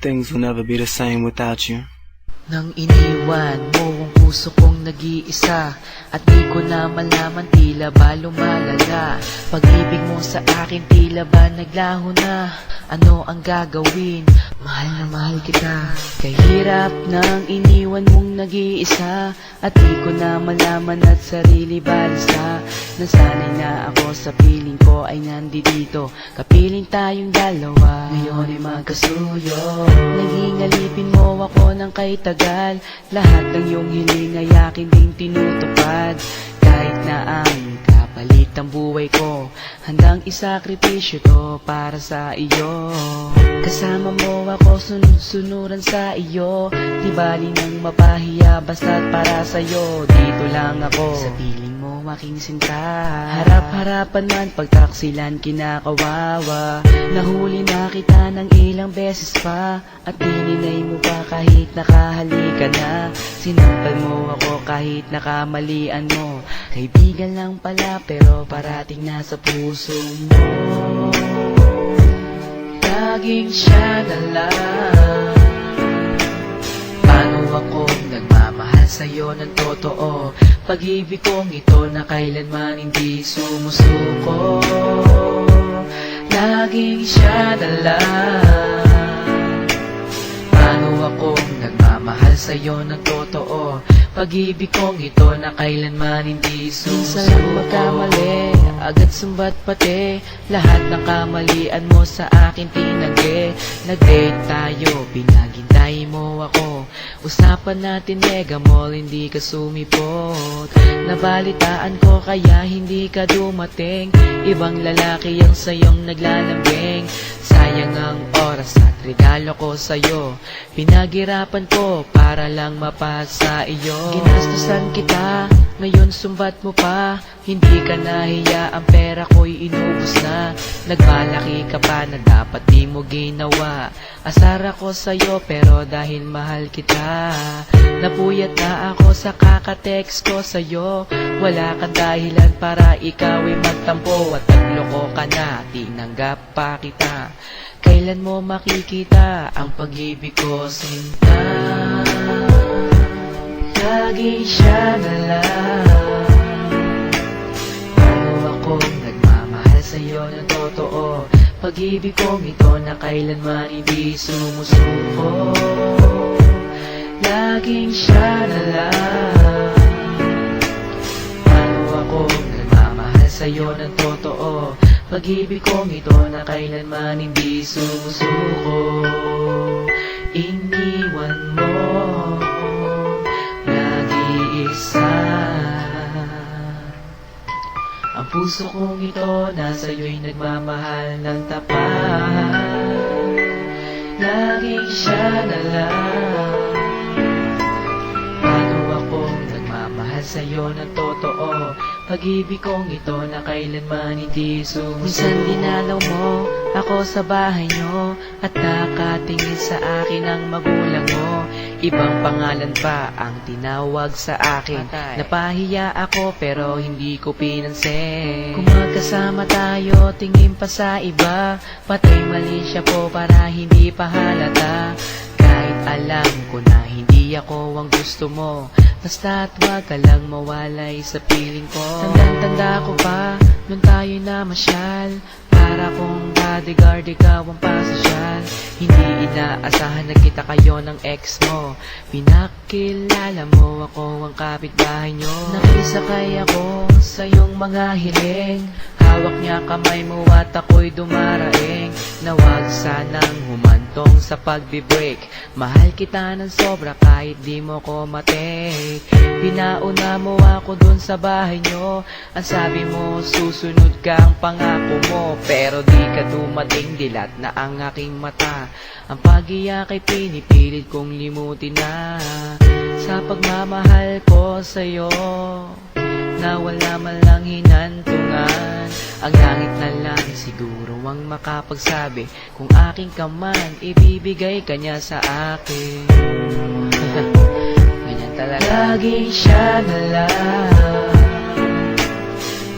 things will never be the same without you. Nang iniwan mo ang puso kong nag-iisa At di ko na malaman tila ba lumalala Pag-ibig mo sa akin tila ba naglaho na Ano ang gagawin? Mahal na mahal kita Kahirap nang iniwan mong nag-iisa At di ko na malaman at sarili balisa Nasanay na ako sa piling ko ay nandito. Kapiling tayong dalawa. Ngayon ay magkasuyo. Naging alipin mo ako ng kay tagal Lahat ng iyong hiling ay akin ding tinutupad. Kahit na ang kapalit ang buhay ko Handang isakripisyo to para sa iyo. Kasama mo ako sunod-sunuran sa iyo. Di bali nang mapahiya basta't para sa'yo Dito lang ako. Sa piling mo aking sinta Harap-harapan man pagtaksilan kinakawawa. Nahuli na kita ng ilang beses pa. At dininay mo pa kahit nakahalika na? Sinampal mo ako kahit nakamalian mo. Kaibigan lang pala pero parating nasa puso mo. Laging siya na lang. Paano akong nagmamahal sa'yo ng totoo. Pag-ibig kong ito na kailanman hindi sumusuko. Laging siya na lang Paano akong nagmamahal sa'yo ng totoo Pag-ibig kong ito na kailanman hindi sumusuko Minsan lang magkamali, agad sumbat pati. Lahat ng kamalian mo sa akin tinagi Nag-date tayo, pinaghintay mo ako. Usapan natin mega mall, hindi ka sumipot. Nabalitaan ko kaya hindi ka dumating. Ibang lalaki ang sayong naglalambing Sayang ang oras at regalo ko sa'yo. Pinaghirapan ko para lang mapasa iyo. Ginastusan kita, ngayon sumbat mo pa. Hindi ka nahiya, ang pera ko'y inubos na. Nagmalaki ka pa na dapat di mo ginawa. Asar ako sa'yo pero dahil mahal kita Napuyat na ako sa kakatext ko sa'yo. Wala kang dahilan para ikaw ay magtampo At nagloko ka na, tinanggap pa kita Kailan mo makikita ang pag-ibig ko sinta? Lagi siya na lang. Paano akong nagmamahal sa'yo ng totoo? Pag-ibig kong ito na kailanman hindi sumusuko. Laging siya na lang. Paano akong nagmamahal sa'yo ng totoo Pag-ibig kong ito na kailanman hindi sumusuko. Iniwan mo Nag-iisa. Ang puso kong ito Nasa'yo'y nagmamahal ng tapat. Laging siya na lang. Paano akong nagmamahal sa'yo ng totoo Pag-ibig kong ito na kailanman hindi sumusuko Minsan dinalaw mo ako sa bahay nyo At nakatingin sa akin ang magulang mo. Ibang pangalan pa ang tinawag sa akin. Napahiya ako pero hindi ko pinansin. Kung magkasama tayo tingin pa sa iba. Patay mali siya po para hindi pa halata kahit alam ko na hindi ako ang gusto mo. Basta't wag ka lang mawalay sa piling ko. Tandang-tanda ko pa, nung tayo na masyal Para kung bodyguard ikaw ang pasosyal Hindi inaasahan na kita kayo ng ex mo. Pinakilala mo ako ang kapitbahay nyo. Nakisakay ako sa iyong mga hiling. Hawak niya kamay mo at ako'y dumaraing Nawag sanang humantong sa pagbe-break Mahal kita ng sobra kahit di mo ko matake. Pinauna mo ako dun sa bahay nyo. Ang sabi mo susunod ka ang pangako mo. Pero di ka dumating dilat na ang aking mata. Ang pag-iyak ay pinipilit kong limutin na Sa pagmamahal ko sa'yo na wala man lang hinantungan. Ang langit na lang siguro ang makapagsabi. Kung aking ka man, ibibigay ka niya sa akin. Ganyan talaga. Lagi siya na lang.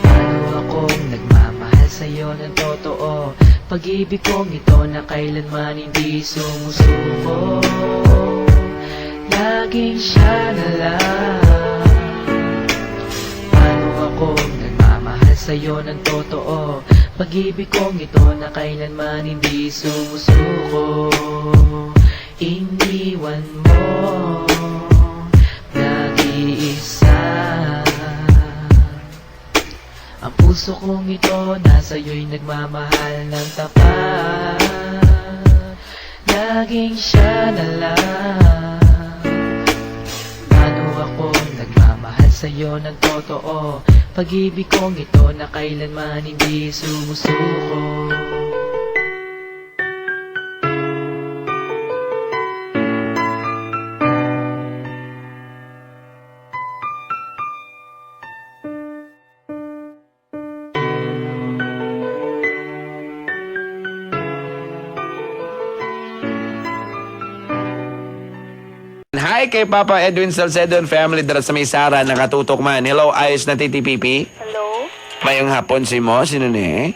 Paano akong nagmamahal sa'yo ng totoo? Pag-ibig kong ito na kailanman hindi sumusuko. Laging siya na lang nagmamahal sa'yo ng totoo. Pag-ibig kong ito na kailanman hindi sumusuko. Iniwan mo Nag-iisa. Ang puso kong ito nasa iyo'y nagmamahal ng tapat. Laging siya na lang sa'yo ng totoo Pag-ibig kong ito na kailanman hindi sumusuko Hi kay Papa Edwin Salcedo and family dara sa may Sara nakatutok man. Hello, ayos na titipipi. Hello? Mayong hapon si mo, sino ni?